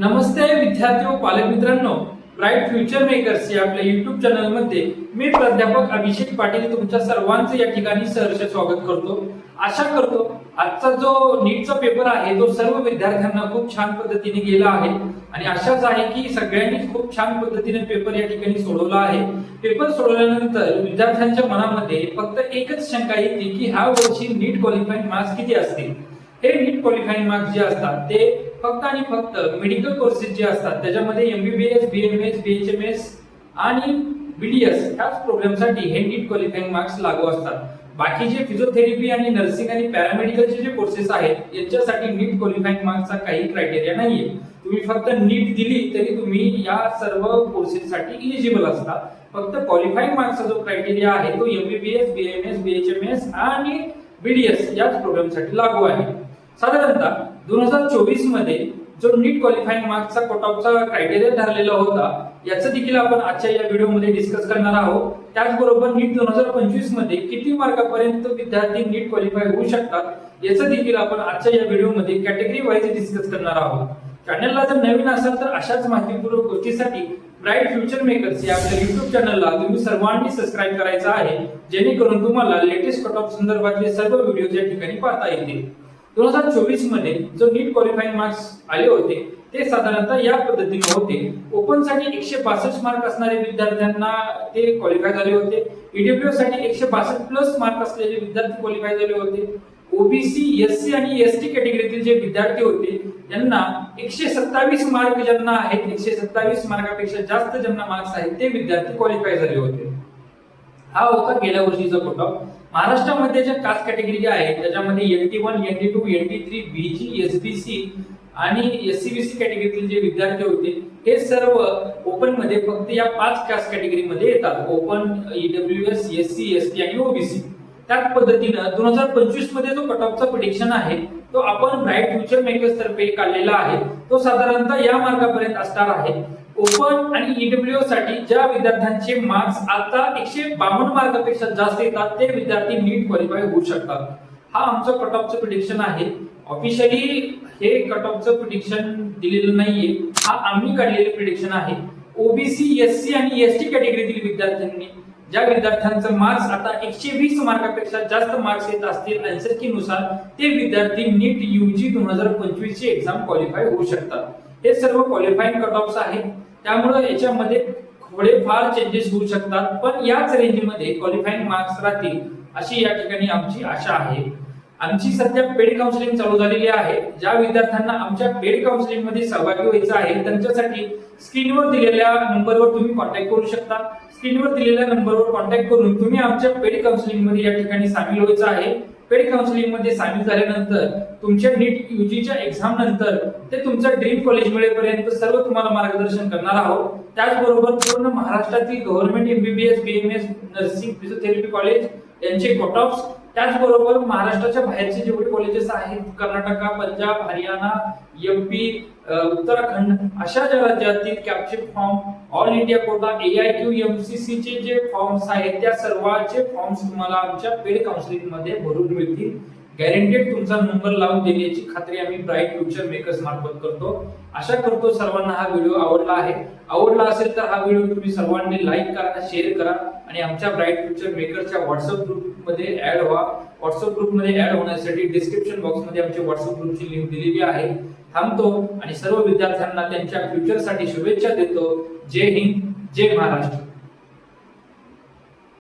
नमस्ते विद्यार्थी व पालक मित्रांनो ब्राईट फ्युचर मेकर्स या आपल्या युट्यूब चॅनलमध्ये मी प्राध्यापक अभिषेक पाटील तुमच्या सर्वांचं या ठिकाणी सहर्ष स्वागत करतो. आशा करतो आजचा जो नीटचा पेपर आहे तो सर्व विद्यार्थ्यांना खूप छान पद्धतीने गेला आहे. आणि अशाच आहे की सगळ्यांनी खूप छान पद्धतीने पेपर या ठिकाणी सोडवला आहे. पेपर सोडवल्यानंतर विद्यार्थ्यांच्या मनामध्ये फक्त एकच शंका येते की ह्या वर्षी नीट क्वालिफाईड मार्क्स किती असतील? हे नीट क्वालिफाईंग मार्क्स जे असतात ते फक्त आणि फक्त मेडिकल कोर्सेस जे असतात त्याच्यामध्ये एमबीबीएस बीएमएस बीएचएमएस आणि बीडीएस ह्याच प्रोग्रामसाठी हे नीट क्वालिफाईंग मार्क्स लागू असतात. बाकी जे फिजिओथेरपी आणि नर्सिंग आणि पॅरामेडिकलचे जे कोर्सेस आहेत यांच्यासाठी नीट क्वालिफाईंग मार्क्सचा काही क्रायटेरिया नाहीये. तुम्ही फक्त नीट दिली तरी तुम्ही या सर्व कोर्सेससाठी इलिजिबल असता. फक्त क्वालिफाईंग मार्क्सचा जो क्रायटेरिया आहे तो एमबीबीएस बीएमएस बीएचएमएस आणि बीडीएस याच प्रोग्रामसाठी लागू आहे. साधारणतः दोन हजार चोवीसमध्ये जो नीट क्वालिफाईंग मार्क्सचा कट ऑफचा क्रायटेरिया ठरलेला होता याचं देखील आपण आजच्या या व्हिडिओमध्ये डिस्कस करणार आहोत. त्याचबरोबर नीट दोन हजार पंचवीसमध्ये किती मार्कापर्यंत विद्यार्थी नीट क्वालिफाय होऊ शकतात याचं देखील आपण आजच्या या व्हिडिओमध्ये कॅटेगरी वाईज डिस्कस करणार आहोत. चॅनलला जर नवीन असाल तर अशाच माहितीपूर्वक गोष्टीसाठी ब्राईट फ्युचर मेकर्स या आपल्या युट्यूब चॅनलला तुम्ही सर्वांनी सबस्क्राईब करायचं आहे जेणेकरून तुम्हाला लेटेस्ट कट ऑफ संदर्भातले सर्व व्हिडिओ या ठिकाणी पाहता येतील. दोन हजार चोवीसमध्ये जो नीट क्वालिफाईंग मार्क्स आले होते ते साधारणतः या पद्धतीने होते. ओपनसाठी एकशे बासष्ट मार्क असणारे विद्यार्थ्यांना ते क्वालिफाय झाले होते. ईडब्ल्यू साठी एकशे बासष्ट प्लस मार्क असलेले विद्यार्थी क्वालिफाय झाले होते. ओबीसी एस सी आणि एस टी कॅटेगरीतील जे विद्यार्थी होते त्यांना एकशे सत्तावीस मार्क ज्यांना आहेत एकशे सत्तावीस मार्कापेक्षा जास्त ज्यांना मार्क्स आहेत ते विद्यार्थी क्वालिफाय झाले होते. हा होता गेल्या वर्षीचा कोटा महाराष्ट्रामध्ये ज्या कास्ट कॅटेगरी ज्या आहेत त्याच्यामध्ये N T one N T two N T three BG C आणि एस सी बी सी कॅटेगरीतील जे विद्यार्थी होते हे सर्व ओपनमध्ये फक्त या पाच कास्ट कॅटेगरीमध्ये येतात. Open EW S S C S T आणि ओबीसी त्याच पद्धतीनं दोन हजार पंचवीसमध्ये जो कट ऑफचा प्रिडिक्शन आहे तो आपण ब्राईट फ्युचर मेकर्स तर्फे काढलेला आहे. तो साधारणतः या मार्गापर्यंत असणार आहे. ओपन आणि ईडब्ल्यू साठी ज्या विद्यार्थ्यांचे मार्क्स आता एकशे बावन्न मार्कापेक्षा जास्त येतात ते विद्यार्थी नीट क्वालिफाय होऊ शकतात. हा आमचं कट ऑफचं प्रिडिक्शन आहे. ऑफिशियली हे कट ऑफचं प्रिडिक्शन दिलेलं नाहीये. हा आम्ही काढलेलं प्रिडिक्शन आहे. ओबीसी एस सी आणि एस टी कॅटेगरीतील विद्यार्थ्यांनी. ज्या विद्यार्थ्यांचं मार्क्स आता एकशे वीस मार्कापेक्षा जास्त मार्क्स येत असतील एनसीआरटी ते विद्यार्थी नीट यूजी दोन हजार पंचवीस ची एक्झाम क्वालिफाय होऊ शकतात. हे सर्व क्वालिफाईंग कट ऑफ आहेत. त्यामुळे याच्यामध्ये थोडे फार चेंजेस होऊ शकतात. पण याच रेंजमध्ये क्वालिफाईंग मार्क्स राहतील अशी या ठिकाणी आमची आशा आहे. आमची सध्या पेड काउन्सिलिंग चालू झालेली आहे. ज्या विद्यार्थ्यांना आमच्या पेड काउन्सिलिंगमध्ये सहभागी व्हायचं आहे त्यांच्यासाठी स्क्रीनवर दिलेल्या नंबरवर तुम्ही कॉन्टॅक्ट करू शकता. स्क्रीनवर दिलेल्या नंबरवर कॉन्टॅक्ट करून तुम्ही आमच्या पेड काउन्सिलिंगमध्ये या ठिकाणी सामील व्हायचं आहे. पेड काउन्सिलिंगमध्ये सामील झाल्यानंतर तुमच्या नीट युजीच्या एक्झाम नंतर ते तुमचं ड्रीम कॉलेज मिळेपर्यंत सर्व तुम्हाला मार्गदर्शन करणार आहोत. त्याचबरोबर पूर्ण महाराष्ट्रातील government MBBS BMS nursing physiotherapy college यांचे कट ऑफ त्याचबरोबर महाराष्ट्राच्या बाहेरचे जेवढे कॉलेजेस आहेत कर्नाटका पंजाब हरियाणा एमपी उत्तराखंड अशा ज्या राज्यातील capture form all India quota A I Q M C C चे जे फॉर्म्स आहेत त्या सर्वांचे फॉर्म्स तुम्हाला आमच्या पेड काउन्सिलिंगमध्ये भरून मिळतील. गॅरंटेड तुमचा नंबर लावून देण्याची खात्री आम्ही ब्राईट फ्युचर मेकर्स मार्फत करतो. आशा करतो सर्वांना हा व्हिडिओ आवडला आहे. आवडला असेल तर हा व्हिडिओ तुम्ही सर्वांनी लाईक करा शेअर करा आणि आमच्या ब्राईट फ्युचर मेकरच्या व्हॉट्सअप ग्रुपमध्ये ऍड व्हा. व्हॉट्सअप ग्रुपमध्ये ऍड होण्यासाठी डिस्क्रिप्शन बॉक्समध्ये आमच्या व्हॉट्सअप ग्रुपची लिंक दिलेली आहे. थांबतो आणि सर्व विद्यार्थ्यांना त्यांच्या फ्युचरसाठी शुभेच्छा देतो. जय हिंद जय महाराष्ट्र.